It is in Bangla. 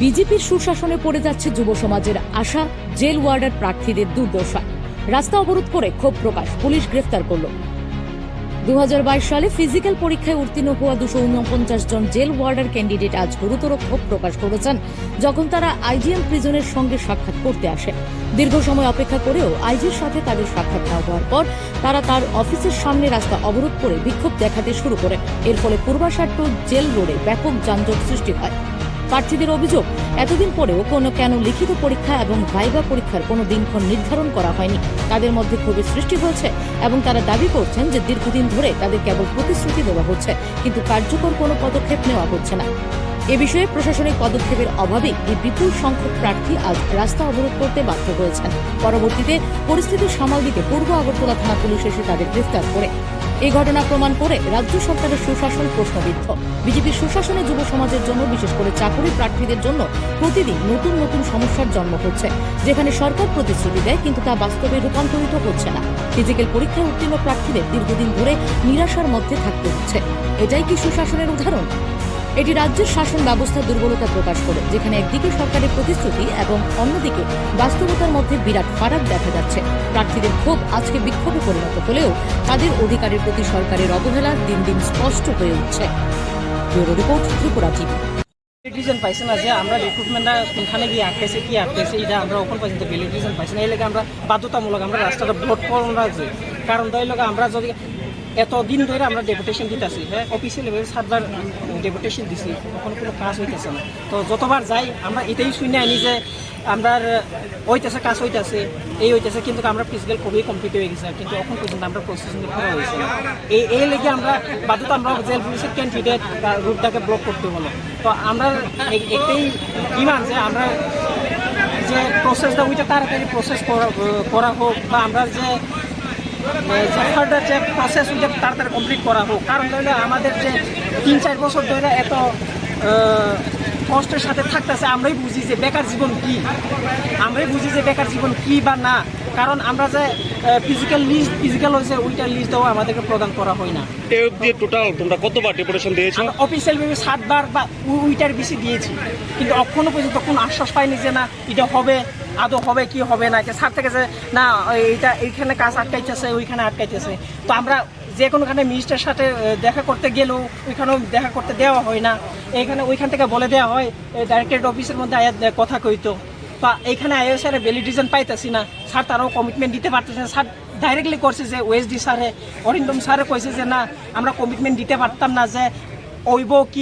বিজেপির সুশাসনে পড়ে যাচ্ছে যুব সমাজের আশা, জেল ওয়ার্ডার প্রার্থীদের দুর্দশা। রাস্তা অবরোধ করে ক্ষোভ প্রকাশ, পুলিশ গ্রেফতার করল। দু হাজার বাইশ সালে ফিজিক্যাল পরীক্ষায় উত্তীর্ণ হওয়া দুশো উনপঞ্চাশ জন জেল ওয়ার্ডার ক্যান্ডিডেট আজ গুরুতর ক্ষোভ প্রকাশ করেছেন, যখন তারা আইজিএম প্রিজনের সঙ্গে সাক্ষাৎ করতে আসে। দীর্ঘ সময় অপেক্ষা করেও আইজির সাথে তাদের সাক্ষাৎ না হওয়ার পর তারা তার অফিসের সামনে রাস্তা অবরোধ করে বিক্ষোভ দেখাতে শুরু করে। এর ফলে পূর্বাশার টু জেল রোডে ব্যাপক যানজট সৃষ্টি হয়। প্রার্থীদের অভিযোগ, এতদিন পরেও কোনো কেন লিখিত পরীক্ষা এবং ভাইবা পরীক্ষার কোনো দিনক্ষণ নির্ধারণ করা হয়নি। তাদের মধ্যে ক্ষোভের সৃষ্টি হয়েছে এবং তারা দাবি করছেন যে দীর্ঘদিন ধরে তাদের কেবল প্রতিশ্রুতি দেওয়া হচ্ছে, কিন্তু কার্যকর কোনো পদক্ষেপ নেওয়া হচ্ছে না। এ বিষয়ে প্রশাসনিক পদক্ষেপের অভাবে এই বিপুল সংখ্যক প্রার্থী আজ রাস্তা অবরোধ করতে বাধ্য হয়েছেন। পরবর্তীতে পরিস্থিতি সামাল দিতে পূর্ব আগরতলা থানা পুলিশ এসে তাদের গ্রেফতার করে। এই ঘটনা প্রমাণ করে রাজ্য সরকারের সুশাসন প্রশ্নবিদ্ধ। বিজেপির সুশাসনে যুব সমাজের জন্য, বিশেষ করে চাকরি প্রার্থীদের জন্য প্রতিদিন নতুন নতুন সমস্যার জন্ম হচ্ছে, যেখানে সরকার প্রতিশ্রুতি দেয় কিন্তু তা বাস্তবে রূপান্তরিত হচ্ছে না। ফিজিক্যাল পরীক্ষায় উত্তীর্ণ প্রার্থীদের দীর্ঘদিন ধরে নিরাশার মধ্যে থাকতে হচ্ছে। এটাই কি সুশাসনের উদাহরণ? এটি রাজ্যের শাসন ব্যবস্থার দুর্বলতা প্রকাশ করে, যেখানে একদিকে সরকারের প্রতিশ্রুতি এবং অন্যদিকে বাস্তবতার মধ্যে বিরাট ফারাক দেখা যাচ্ছে। প্রার্থীদের ক্ষোভ আজকে বিক্ষোভে পরিণত হলেও তাদের অধিকারের প্রতি সরকারের অবহেলা দিন দিন স্পষ্ট হয়ে উঠছে। ব্যুরো পাইছে না যে আমরা রিক্রুটমেন্টটা কোনখানে গিয়ে আটকেছে, কি আটকেছে, এটা আমরা ওখান পর্যন্ত ভ্যালিড রিজন পাইছি না। এই লেগে আমরা বাধ্যতামূলক আমরা রাস্তাটা ব্লক করুন রাখছি কারণ তাই লোক আমরা যদি এত দিন ধরে আমরা ডেপুটেশন দিতেছি হ্যাঁ? অফিসিয়াল লেভেল সাতবার ডেপুটেশন দিছি তখন কোনো কাজ হইতেছে না। তো যতবার যাই, আমরা এটাই শুনে আনি যে আমরা হইতেছে, কাজ হইতেছে, এই হইতেছে, কিন্তু আমরা ফিজিক্যাল খুবই কমপ্লিট হয়ে গেছে, কিন্তু এখন পর্যন্ত আমরা প্রসেসিং করা হয়েছে এই এই লেগে আমরা বাধ্যতা আমরা জেল পুলিশের ক্যান্ডিডেট রুটটাকে ব্লক করতে হলো। তো আমরা একটাই ডিমান্ড যে আমরা যে প্রসেসটা ওইটা তাড়াতাড়ি প্রসেস করা হোক, বা আমরা যে ফার্দার যে প্রসেস তাড়াতাড়ি কমপ্লিট করা হোক। কারণ ধরে আমাদের যে তিন চার বছর ধরে এত কষ্টের সাথে থাকতেছে আমরাই বুঝি যে বেকার জীবন কি। আমরাই বুঝি যে বেকার জীবন কি বা না। কারণ আমরা যে ফিজিক্যাল লিস্ট ফিজিক্যাল হয়েছে ওইটার লিস্টটাও আমাদেরকে প্রদান করা হয় না। অবধি টোটাল তোমরা কতবার ডেপুটেশন দিয়েছ? অফিসিয়াল ভাবে সাতবার বা উইটার বেশি দিয়েছি। কিন্তু এখনও পর্যন্ত কোনো আশ্বাস পাইনি যে না এটা হবে আদৌ হবে কি হবে না। স্যার থেকে যে না এইটা এইখানে কাজ আটকাইতেছে ওইখানে আটকাইতেছে। তো আমরা যে কোনোখানে মিনিস্টার সাথে দেখা করতে গেলেও ওইখানেও দেখা করতে দেওয়া হয় না। এইখানে ওইখান থেকে বলে দেওয়া হয় ডাইরেক্টরেট অফিসের মধ্যে আয়া কথা কইতো। বা এইখানে আয়া স্যারে ভ্যালিডিজন পাইতেছি না। স্যার তারাও কমিটমেন্ট দিতে পারতেছে না। স্যার ডাইরেক্টলি করছে যে ওএসডি স্যারে, অরিন্দম স্যারে কইছে যে, না, আমরা কমিটমেন্ট দিতে পারতাম না যে, ওইব কি